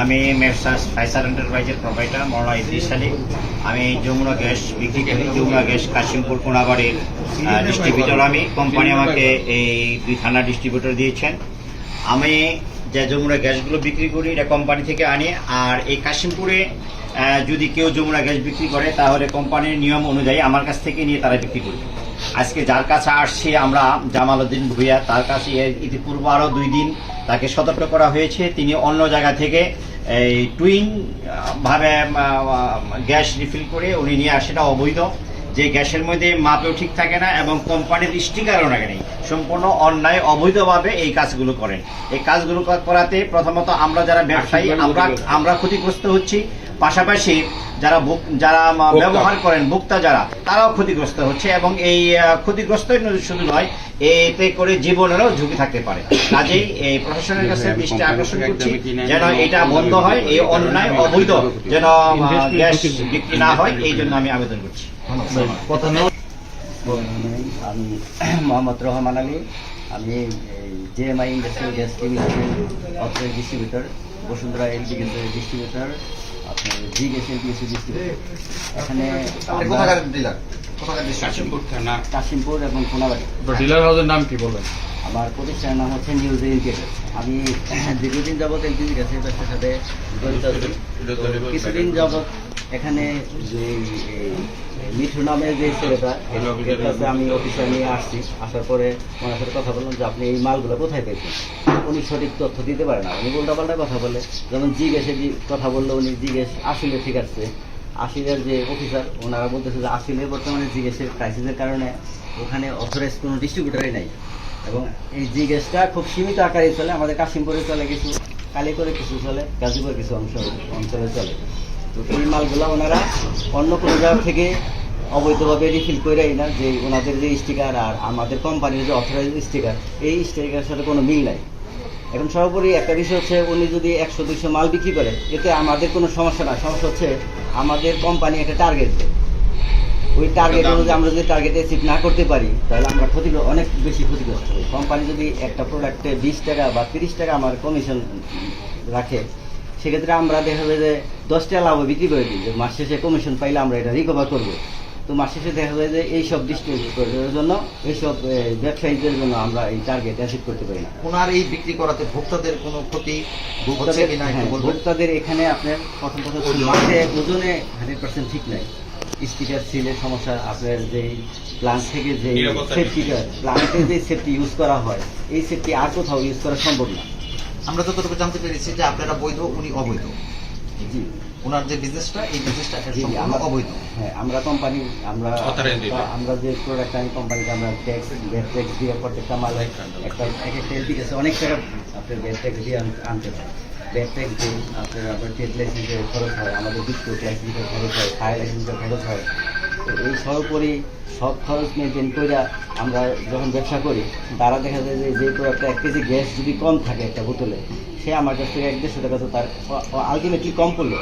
আমি মেরসাস ফাইসার এন্টারপ্রাইজের প্রোভাইডার মৌলানা ইদ্রিস আলী। আমি যমুনা গ্যাস বিক্রি করি, যমুনা গ্যাস কাশিমপুর কোনাবাড়ির ডিস্ট্রিবিউটর আমি কোম্পানি আমাকে এই দুই থানা ডিস্ট্রিবিউটর দিয়েছেন। আমি যে যমুনা গ্যাসগুলো বিক্রি করি, এটা কোম্পানি থেকে আনি। আর এই কাশিমপুরে যদি কেউ যমুনা গ্যাস বিক্রি করে, তাহলে কোম্পানির নিয়ম অনুযায়ী আমার কাছ থেকে নিয়ে তারা বিক্রি করবে আজকে যার কাছে আসছি আমরা জামাল উদ্দিন ভুইয়া তার কাছে ইতিপূর্বে আরও দুই দিন তাকে সতর্ক করা হয়েছে। তিনি অন্য জায়গা থেকে এই টুইন ভাবে গ্যাস রিফিল করে উনি নিয়ে আসেন অবৈধ। যে গ্যাসের মধ্যে মাপেও ঠিক থাকে না এবং কোম্পানির স্টিকারও লাগে নেই। সম্পূর্ণ অন্যায় অবৈধভাবে এই কাজগুলো করেন। এই কাজগুলো করাতে প্রথমত আমরা যারা ব্যবসায়ী আমরা আমরা ক্ষতিগ্রস্ত হচ্ছি। পাশাপাশি যারা যারা ব্যবহার করেন ভোক্তা যারা তারাও ক্ষতিগ্রস্ত হচ্ছে এবং এই ক্ষতিগ্রস্ত শুধু নয় এতে করে জীবনেরও ঝুঁকি থাকতে পারে। কাজেই এই প্রশাসনের কাছে দৃষ্টি আকর্ষণ করছি যেন এটা বন্ধ হয় এই অন্যায় অবৈধ যেন গ্যাস বিক্রি না হয় এই জন্য আমি আবেদন করছি। আমি মোহাম্মদ রহমান আলী আমি জেএমআই ইন্ডাস্ট্রিয়াল গ্যাস লিমিটেডের অথরাইজ ডিস্ট্রিবিউটর বসুন্ধরা এলপি গ্যাসের ডিস্ট্রিবিউটর আপনার এখানে কাশিমপুর থানা। কাশিমপুর এবং কোনাবাড়ি ডিলার হাউসের নাম কি বলবেন আমার প্রতিষ্ঠানের নাম হচ্ছে নিউজ ইন্ডিকেটার আমি দীর্ঘদিন যাবৎ একদিন গেছি ব্যবসার সাথে কিছুদিন যাবৎ এখানে যে মিঠু নামের যে ছেলেটা এর- কাছে আমি অফিসে নিয়ে আসছি। আসার পরে ওনার সাথে কথা বললাম যে আপনি এই মালগুলো কোথায় পেয়েছেন? উনি সঠিক তথ্য দিতে পারে না। উনি উল্টাপাল্টা কথা বলে। যেমন জিজ্ঞেসে কথা বলল উনি জিজ্ঞেস আসলে ঠিক আছে? আশিলের যে অফিসার ওনারা বলতেছে যে আশিলের বর্তমানে জিজ্ঞেসের ক্রাইসিসের কারণে ওখানে অথরাইজ কোনো ডিস্ট্রিবিউটারই নাই। এবং এই জিজ্ঞেসটা খুব সীমিত আকারে চলে। আমাদের কাশিমপুরে চলে কিছু কালীপুরে কিছু চলে গাজীপুরে কিছু অংশ অঞ্চলে চলে। তো এই মালগুলা ওনারা অন্য কোনো জায়গা থেকে অবৈধভাবে রিফিল করেই না যে ওনাদের যে স্টিকার আর আমাদের কোম্পানির যে অথরাইজ স্টিকার এই স্টিকারের সাথে কোনো মিল নাই। এখন সর্বোপরি একটা বিষয় হচ্ছে উনি যদি একশো দুইশো মাল বিক্রি করে এতে আমাদের কোনো সমস্যা না সমস্যা হচ্ছে আমাদের কোম্পানি একটা টার্গেট দেয়। ওই টার্গেট অনুযায়ী আমরা যদি টার্গেট অ্যাচিভ না করতে পারি তাহলে আমরা ক্ষতি অনেক বেশি ক্ষতিগ্রস্ত হই। কোম্পানি যদি একটা প্রোডাক্টে বিশ টাকা বা তিরিশ টাকা আমার কমিশন রাখে সেক্ষেত্রে আমরা দেখা যাবে যে দশ লাভ বিক্রি করে দিই মাস শেষে কমিশন পাইলে আমরা এটা রিকভার করব। তো মাস শেষে দেখা যায় যে এইসব ডিস্ট্রিবিউটরের জন্য এইসব ব্যবসায়ীদের জন্য আমরা এই টার্গেট অ্যাচিভ করতে পারি না। ওনার এই বিক্রি করাতে ভোক্তাদের কোনো ক্ষতি ভোক্তাদের হ্যাঁ, ভোক্তাদের এখানে আপনার প্রথম কথা হচ্ছে মাঠে ওজনে হান্ড্রেড পার্সেন্ট ঠিক নাই। স্টিকার সিলের সমস্যা আপনার যে প্লান্ট থেকে যে সেফটিটা প্লান্টে যে সেফটি ইউজ করা হয় এই সেফটি আর কোথাও ইউজ করা সম্ভব না। আমরা যতটুকু জানতে পেরেছি যে আপনারা বৈধ উনি অবৈধ। জি ওনার যে বিজনেসটা এই বিজনেসটা জি, জি, সম্পূর্ণ আমরা অবৈধ। হ্যাঁ আমরা কোম্পানি আমরা আমরা যে প্রোডাক্ট আমি কোম্পানিকে আমরা ট্যাক্স ব্যাট ট্যাক্স দিয়ে প্রত্যেকটা মাল একটা এক একটা এলপি অনেক টাকা আপনার ব্যাট ট্যাক্স দিয়ে আনতে হয় ব্যাট ট্যাক্স দিয়ে আপনার আপনার ট্রেড লাইসেন্সের খরচ হয় আমাদের বিদ্যুৎ ট্যাক্স দিতে খরচ হয় ফায়ার লাইসেন্সের খরচ হয়। এই সর্বোপরি সব খরচ মেনটেন করে আমরা যখন ব্যবসা করি, তারা দেখা যায় যে যে একটা এক কেজি গ্যাস যদি কম থাকে একটা বোতলে, সে আমার কাছ থেকে এক দেড়শো টাকা তো তার আলটিমেটলি কম পড়ল